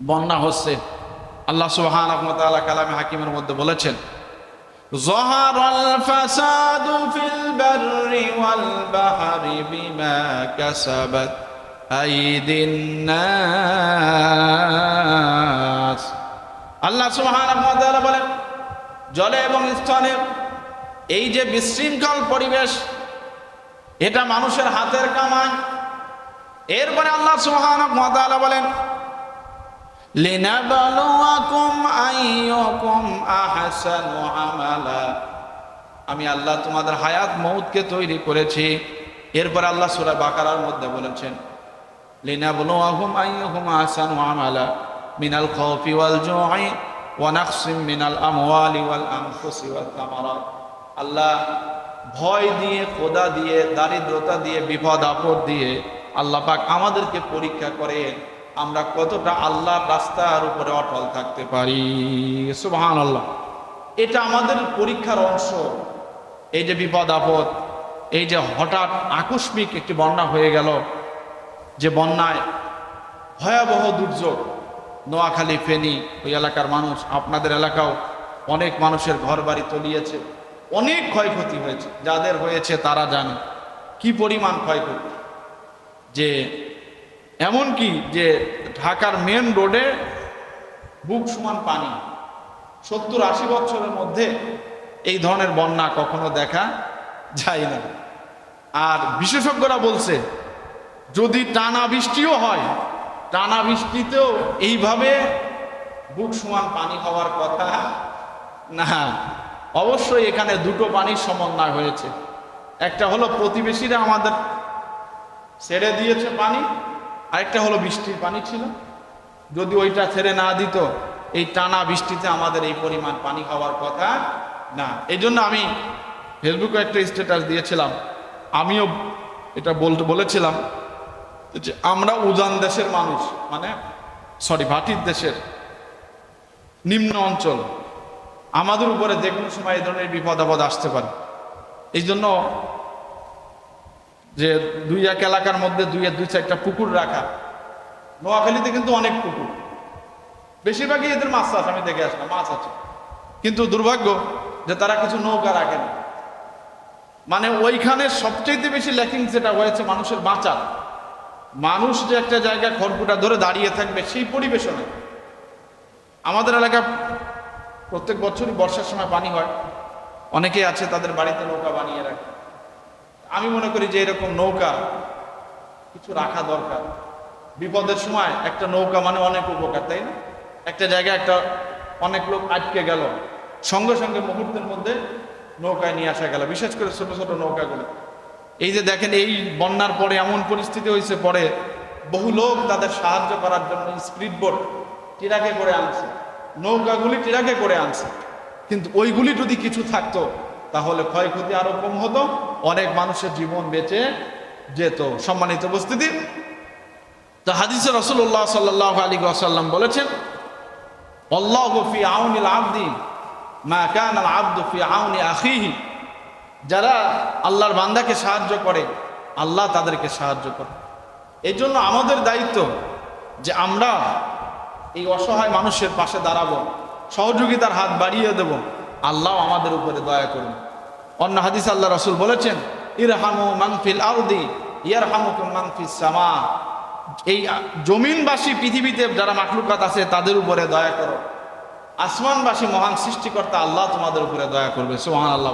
বন্যা হচ্ছে আল্লাহ সুবহান কালামে হাকিমের মধ্যে বলেছেন ظهر الفساد في البر والبحر بما كسبت أيدي الناس আল্লাহ সুবহানাহু ওয়া তাআলা বলেন জলে এবং স্থলে এই যে বিশৃঙ্খল পরিবেশ এটা মানুষের হাতের কামাই এরপরে আল্লাহ সুবহানাহু ওয়া তাআলা বলেন লিনাবলুয়াকুম আইয়ুকুম আহসানু আমালা। আমি আল্লাহ তোমাদের হায়াত মৌতকে তৈরি করেছি। এরপর আল্লাহ সূরা বাকারার মধ্যে বলেছেন লিনাবলুয়াকুম আইয়ুকুম আহসানু আমালা মিনাল খাউফি ওয়াল জু'i ওয়া নাকসিম মিনাল আমওয়ালি ওয়াল আনফুসি ওয়াত তামারাত। আল্লাহ ভয় দিয়ে খোদা দিয়ে, দারিদ্রতা দিয়ে বিপদ আপদ দিয়ে আল্লাহ পাক আমাদেরকে পরীক্ষা করে আমরা কতটা আল্লাহর রাস্তার উপরে অটল থাকতে পারি? সুবহান আল্লাহ এটা আমাদের পরীক্ষার অংশ। এই যে বিপদ আপদ, এই যে হঠাৎ আকস্মিক একটি বন্যা হয়ে গেল, যে বন্যায় ভয়াবহ দুর্যোগ, নোয়াখালী, ফেনী, ওই এলাকার মানুষ, আপনাদের এলাকাও অনেক মানুষের ঘর বাড়ি তলিয়েছে, অনেক ক্ষয়ক্ষতি হয়েছে। যাদের হয়েছে তারা জানে। কি পরিমাণ ক্ষয়ক্ষতি? যে এমন কি যে ঢাকার মেন রোডে বুক সমান পানি, সত্তর আশি বছরের মধ্যে এই ধরনের বন্যা কখনো দেখা যায় না। আর বিশেষজ্ঞরা বলছে, যদি টানা বৃষ্টিও হয়, টানা বৃষ্টিতেও এইভাবে বুক সমান পানি হওয়ার কথা না। অবশ্যই এখানে দুটো পানির সমন্বয় হয়েছে। একটা হলো প্রতিবেশীরা আমাদের ছেড়ে দিয়েছে পানি আরেকটা হলো বৃষ্টির পানি ছিল। যদি ওইটা ছেড়ে না দিত, এই টানা বৃষ্টিতে আমাদের এই পরিমাণ পানি খাওয়ার কথা না। এই জন্য আমি ফেসবুকে একটা স্ট্যাটাস দিয়েছিলাম। আমিও এটা বলতে বলেছিলাম যে আমরা উজান দেশের মানুষ মানে সরি ভাটির দেশের নিম্ন অঞ্চল। আমাদের উপরে যে কোনো সময় এই ধরনের বিপদ আপদ আসতে পারে। এই জন্য যে দুই এক এলাকার মধ্যে দুই দুই চারটা পুকুর রাখা। নোয়াখালীতে কিন্তু অনেক পুকুর। বেশিরভাগই এদের মাছ চাষ, আমি দেখে আসলাম, মাছ আছে। কিন্তু দুর্ভাগ্য যে তারা কিছু নৌকা রাখে না। মানে ওইখানে সবচেয়ে বেশি ল্যাকিং যেটা হয়েছে মানুষের বাঁচার। মানুষ যে একটা জায়গায় খড়কুটা ধরে দাঁড়িয়ে থাকবে সেই পরিবেশও নেই আমাদের এলাকা প্রত্যেক বছরই বর্ষার সময় পানি হয়। অনেকেই আছে, তাদের বাড়িতে নৌকা বানিয়ে রাখে। আমি মনে করি যে এরকম নৌকা কিছু রাখা দরকার। বিপদের সময় একটা নৌকা মানে অনেক উপকার, তাই না? একটা জায়গায় একটা অনেক লোক আটকে গেল, সঙ্গে সঙ্গে মুহূর্তের মধ্যে নৌকায় নিয়ে আসা গেল, বিশেষ করে ছোট ছোট নৌকাগুলো। এই যে দেখেন, এই বন্যার পরে এমন পরিস্থিতি হয়েছে, পরে বহু লোক তাদের সাহায্য করার জন্য স্পিড বোট টিরাকে করে আনছে, নৌকাগুলি টিরাকে করে আনছে। কিন্তু ওইগুলি যদি কিছু থাকতো তাহলে ক্ষয়ক্ষতি আরও কম হতো, অনেক মানুষের জীবন বেঁচে যেত। সম্মানিত উপস্থিতি। তো হাদিসে রসুল্লাহ সাল্লাহ আলী আসাল্লাম বলেছেন, আল্লাহ ফি আউনিল আব্দি মা কান আল আব্দু ফি আউনি আখিহি। যারা আল্লাহর বান্দাকে সাহায্য করে, আল্লাহ তাদেরকে সাহায্য করে। এই জন্য আমাদের দায়িত্ব যে আমরা এই অসহায় মানুষের পাশে দাঁড়াবো, সহযোগিতার হাত বাড়িয়ে দেব আল্লাহ আমাদের উপরে দয়া করুন। অন্য হাদিস আল্লাহ রসুল বলেছেন, ইরহামু মাংফিল আউদি ইয়ার হামুকুম মাংফিস সামা। এই জমিনবাসী, পৃথিবীতে যারা মাকলুকাত আছে, তাদের উপরে দয়া করো। আসমানবাসী মহান সৃষ্টিকর্তা আল্লাহ তোমাদের উপরে দয়া করবে। সোহান আল্লাহ